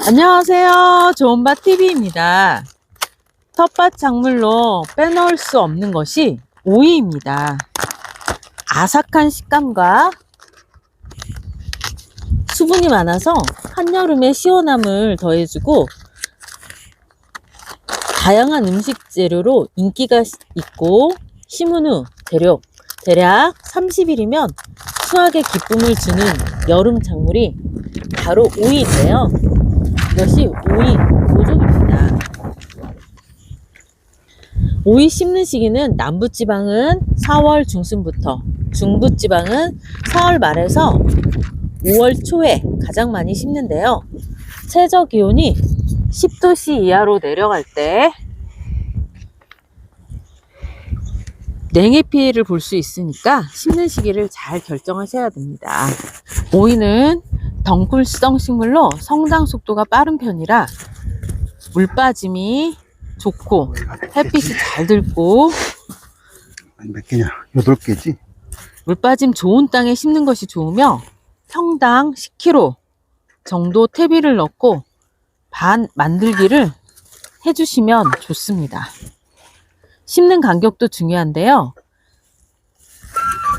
안녕하세요. 좋은밭TV입니다. 텃밭 작물로 빼놓을 수 없는 것이 오이입니다. 아삭한 식감과 수분이 많아서 한여름에 시원함을 더해주고 다양한 음식 재료로 인기가 있고 심은 후 대략, 대략 30일이면 수확의 기쁨을 주는 여름 작물이 바로 오이인데요. 이것이 오이 모종입니다. 오이 심는 시기는 남부지방은 4월 중순부터, 중부지방은 4월 말에서 5월 초에 가장 많이 심는데요. 최저 기온이 10도씨 이하로 내려갈 때 냉해 피해를 볼 수 있으니까 심는 시기를 잘 결정하셔야 됩니다. 오이는 덩굴성 식물로 성장 속도가 빠른 편이라 물 빠짐이 좋고 햇빛이 잘 들고 아니, 몇 개냐? 여덟 개지? 물 빠짐 좋은 땅에 심는 것이 좋으며 평당 10kg 정도 퇴비를 넣고 반 만들기를 해주시면 좋습니다. 심는 간격도 중요한데요.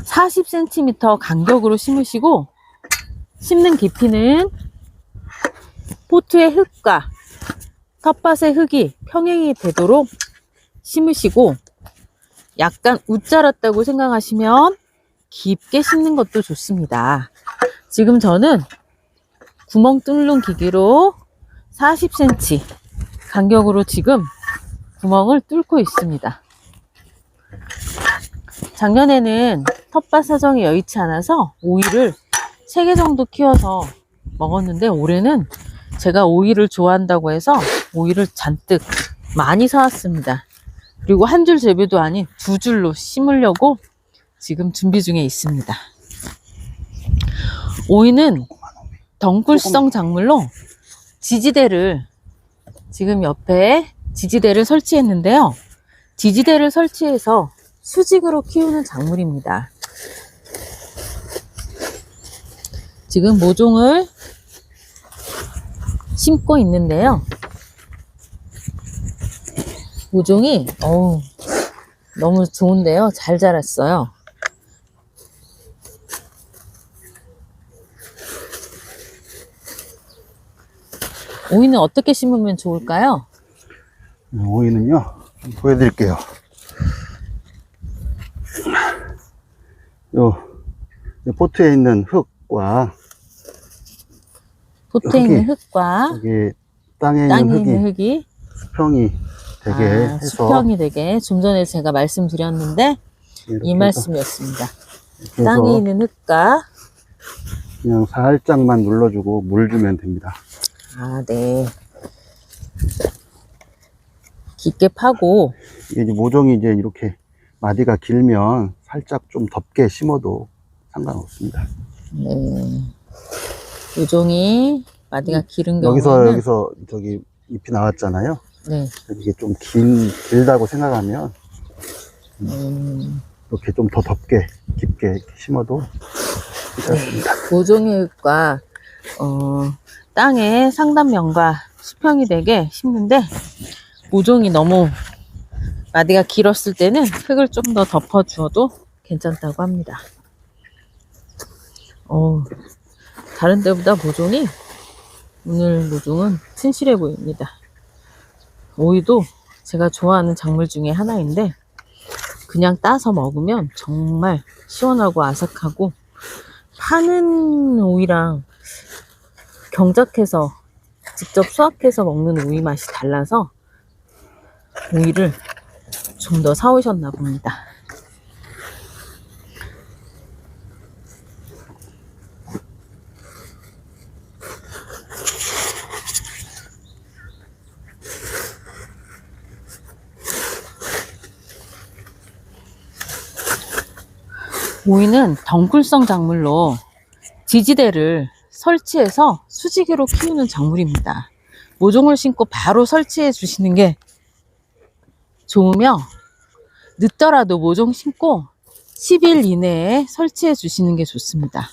40cm 간격으로 심으시고 심는 깊이는 포트의 흙과 텃밭의 흙이 평행이 되도록 심으시고 약간 웃자랐다고 생각하시면 깊게 심는 것도 좋습니다. 지금 저는 구멍 뚫는 기계로 40cm 간격으로 지금 구멍을 뚫고 있습니다. 작년에는 텃밭 사정이 여의치 않아서 오이를 3개 정도 키워서 먹었는데 올해는 제가 오이를 좋아한다고 해서 오이를 잔뜩 많이 사왔습니다. 그리고 한 줄 재배도 아닌 두 줄로 심으려고 지금 준비 중에 있습니다. 오이는 덩굴성 작물로 지지대를 지금 옆에 지지대를 설치했는데요. 지지대를 설치해서 수직으로 키우는 작물입니다. 지금 모종을 심고 있는데요. 모종이 어우 너무 좋은데요. 잘 자랐어요. 오이는 어떻게 심으면 좋을까요? 오이는요, 좀 보여드릴게요. 요, 요 포트에 있는 흙 과 포트에 흙이, 있는 흙과 여기 땅에 땅에 있는 흙이 있는 흙이 수평이 되게 아, 해서 수평이 되게 좀 전에 제가 말씀드렸는데 이렇게 이 해서 말씀이었습니다. 이렇게 땅에 있는 흙과 그냥 살짝만 눌러주고 물 주면 됩니다. 아, 네. 깊게 파고 이게 이제 모종이 이제 이렇게 마디가 길면 살짝 좀 덮게 심어도 상관없습니다. 네. 요종이 마디가 기른 음, 여기서 경우에는 여기서 저기 잎이 나왔잖아요. 네. 이게 좀 긴, 길다고 생각하면 음, 이렇게 좀더 덮게 깊게 이렇게 심어도 괜찮습니다. 모종의 흙과 어, 땅의 상단면과 수평이 되게 심는데 모종이 너무 마디가 길었을 때는 흙을 좀 더 덮어 주어도 괜찮다고 합니다. 어, 다른 데보다 모종이 오늘 모종은 튼실해 보입니다. 오이도 제가 좋아하는 작물 중에 하나인데 그냥 따서 먹으면 정말 시원하고 아삭하고 파는 오이랑 경작해서 직접 수확해서 먹는 오이 맛이 달라서 오이를 좀 더 사오셨나 봅니다. 오이는 덩굴성 작물로 지지대를 설치해서 수직으로 키우는 작물입니다. 모종을 심고 바로 설치해 주시는 게 좋으며 늦더라도 모종 심고 10일 이내에 설치해 주시는 게 좋습니다.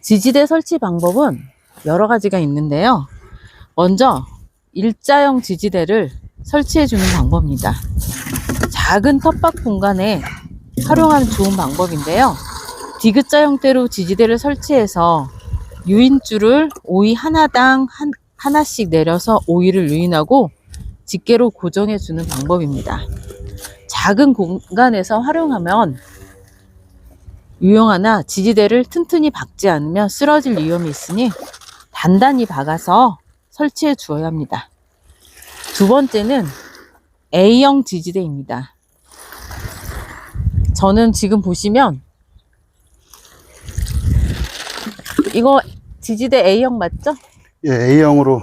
지지대 설치 방법은 여러 가지가 있는데요. 먼저 일자형 지지대를 설치해 주는 방법입니다. 작은 텃밭 공간에 활용하는 좋은 방법인데요. 디귿자 형태로 지지대를 설치해서 유인줄을 오이 하나당 한, 하나씩 내려서 오이를 유인하고 집게로 고정해 주는 방법입니다. 작은 공간에서 활용하면 유용하나 지지대를 튼튼히 박지 않으면 쓰러질 위험이 있으니 단단히 박아서 설치해 주어야 합니다. 두 번째는 A형 지지대입니다. 저는 지금 보시면 이거 지지대 A형 맞죠? 예, A형으로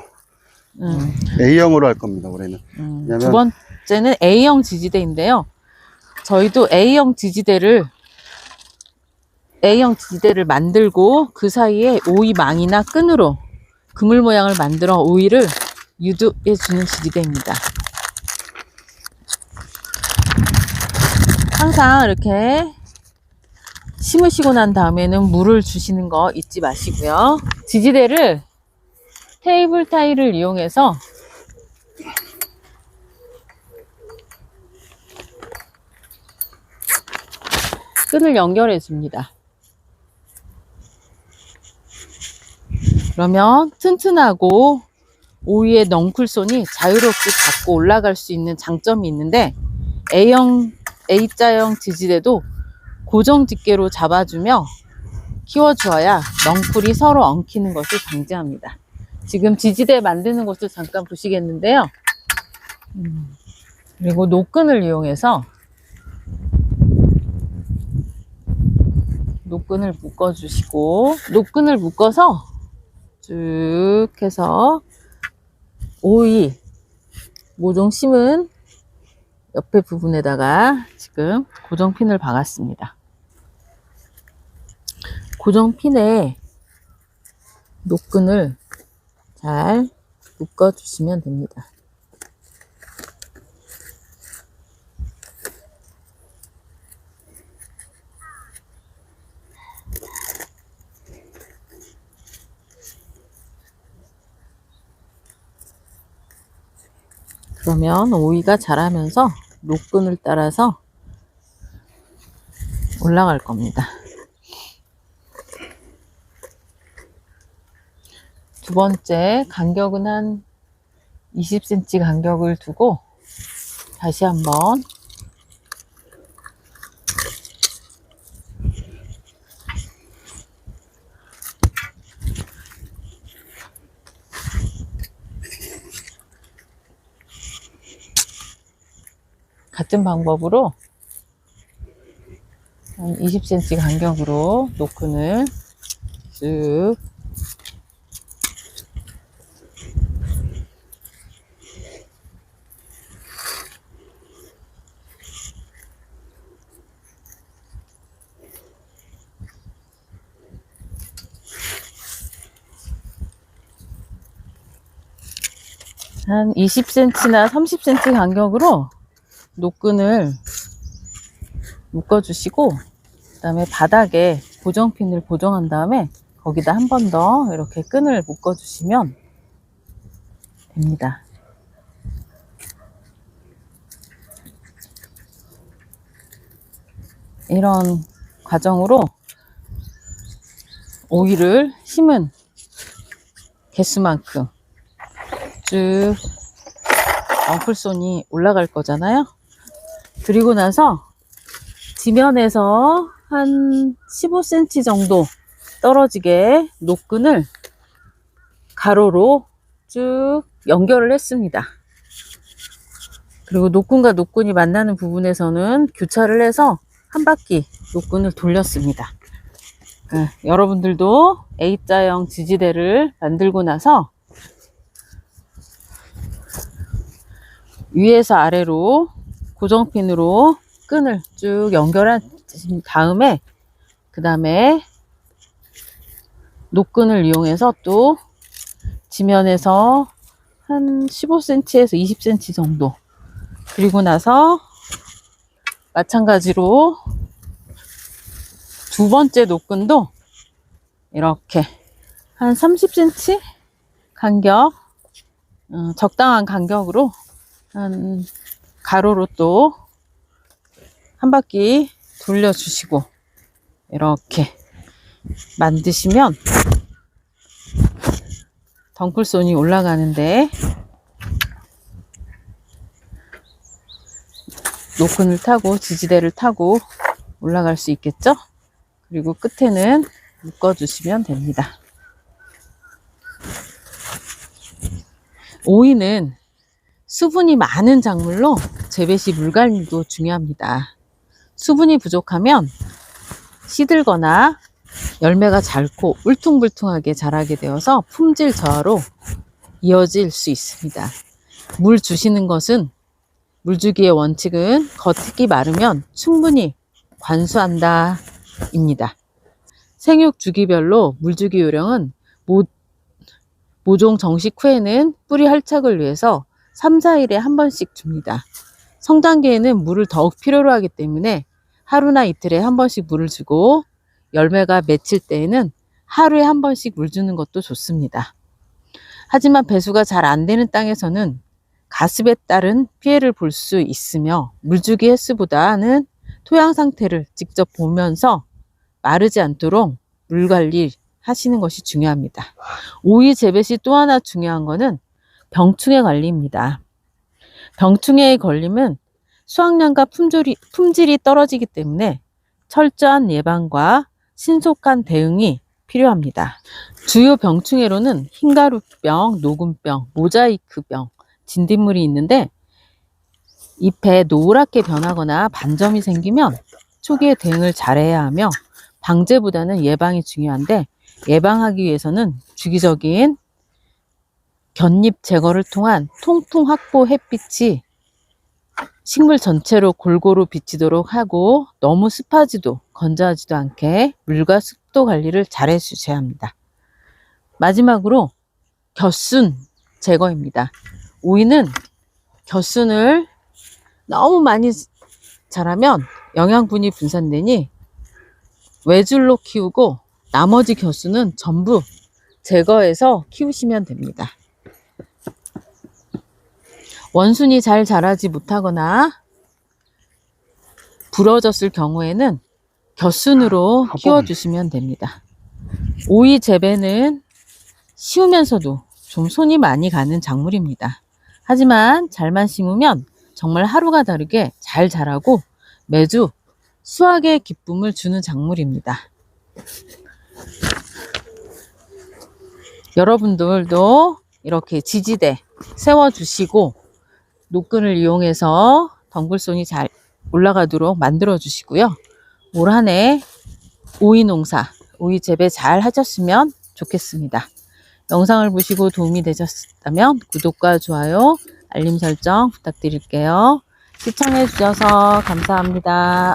음, A형으로 할 겁니다. 올해는. 음. 두 번째는 A형 지지대인데요. 저희도 A형 지지대를 A형 지지대를 만들고 그 사이에 오이 망이나 끈으로 그물 모양을 만들어 오이를 유도해 주는 지지대입니다. 항상 이렇게 심으시고 난 다음에는 물을 주시는 거 잊지 마시고요. 지지대를 테이블 타일을 이용해서 끈을 연결해 줍니다. 그러면 튼튼하고 오이의 넝쿨손이 자유롭게 닿고 올라갈 수 있는 장점이 있는데 A형, A자형 지지대도 고정 집게로 잡아주며 키워주어야 넝쿨이 서로 엉키는 것을 방지합니다. 지금 지지대 만드는 것을 잠깐 보시겠는데요. 음, 그리고 노끈을 이용해서 노끈을 묶어주시고 노끈을 묶어서 쭉 해서 오이 모종 심은 옆에 부분에다가 지금 고정핀을 박았습니다. 고정핀에 노끈을 잘 묶어주시면 됩니다. 그러면 오이가 자라면서 노끈을 따라서 올라갈 겁니다. 두 번째 간격은 한 20cm 간격을 두고 다시 한번 같은 방법으로 한 20cm 간격으로 노끈을 쭉한 20cm나 30cm 간격으로 노끈을 묶어주시고 그 다음에 바닥에 고정핀을 고정한 다음에 거기다 한 번 더 이렇게 끈을 묶어주시면 됩니다. 이런 과정으로 오이를 심은 개수만큼 쭉 엉클손이 올라갈 거잖아요. 그리고 나서 지면에서 한 15cm 정도 떨어지게 노끈을 가로로 쭉 연결을 했습니다. 그리고 노끈과 노끈이 만나는 부분에서는 교차를 해서 한 바퀴 노끈을 돌렸습니다. 네, 여러분들도 A자형 지지대를 만들고 나서 위에서 아래로 고정핀으로 끈을 쭉 연결한 다음에 그 다음에 노끈을 이용해서 또 지면에서 한 15cm에서 20cm 정도 그리고 나서 마찬가지로 두 번째 노끈도 이렇게 한 30cm 간격 어, 적당한 간격으로 한 가로로 또 한 바퀴 돌려주시고 이렇게 만드시면 덩쿨손이 올라가는데 노끈을 타고 지지대를 타고 올라갈 수 있겠죠? 그리고 끝에는 묶어주시면 됩니다. 오이는 수분이 많은 작물로 재배 시 물관리도 중요합니다. 수분이 부족하면 시들거나 열매가 잘고 울퉁불퉁하게 자라게 되어서 품질 저하로 이어질 수 있습니다. 물 주시는 것은 물주기의 원칙은 겉흙이 마르면 충분히 관수한다 입니다. 생육 주기별로 물주기 요령은 모, 모종 정식 후에는 뿌리 활착을 위해서 3, 4일에 한 번씩 줍니다. 성장기에는 물을 더욱 필요로 하기 때문에 하루나 이틀에 한 번씩 물을 주고 열매가 맺힐 때에는 하루에 한 번씩 물 주는 것도 좋습니다. 하지만 배수가 잘 안 되는 땅에서는 가습에 따른 피해를 볼 수 있으며 물주기 횟수보다는 토양 상태를 직접 보면서 마르지 않도록 물 관리 하시는 것이 중요합니다. 오이 재배 시 또 하나 중요한 거는 병충해 관리입니다. 병충해에 걸리면 수확량과 품질이, 품질이 떨어지기 때문에 철저한 예방과 신속한 대응이 필요합니다. 주요 병충해로는 흰가루병, 녹음병, 모자이크병, 진딧물이 있는데 잎에 노랗게 변하거나 반점이 생기면 초기에 대응을 잘해야 하며 방제보다는 예방이 중요한데 예방하기 위해서는 주기적인 곁잎 제거를 통한 통풍 확보 햇빛이 식물 전체로 골고루 비치도록 하고 너무 습하지도 건조하지도 않게 물과 습도 관리를 잘 해주셔야 합니다. 마지막으로 겨순 제거입니다. 오이는 겨순을 너무 많이 자라면 영양분이 분산되니 외줄로 키우고 나머지 겨수는 전부 제거해서 키우시면 됩니다. 원순이 잘 자라지 못하거나 부러졌을 경우에는 겨순으로 키워주시면 됩니다. 오이 재배는 쉬우면서도 좀 손이 많이 가는 작물입니다. 하지만 잘만 심으면 정말 하루가 다르게 잘 자라고 매주 수확의 기쁨을 주는 작물입니다. 여러분들도 이렇게 지지대 세워주시고 노끈을 이용해서 덩굴손이 잘 올라가도록 만들어 주시고요. 올 한해 오이 농사, 오이 재배 잘 하셨으면 좋겠습니다. 영상을 보시고 도움이 되셨다면 구독과 좋아요, 알림 설정 부탁드릴게요. 시청해 주셔서 감사합니다.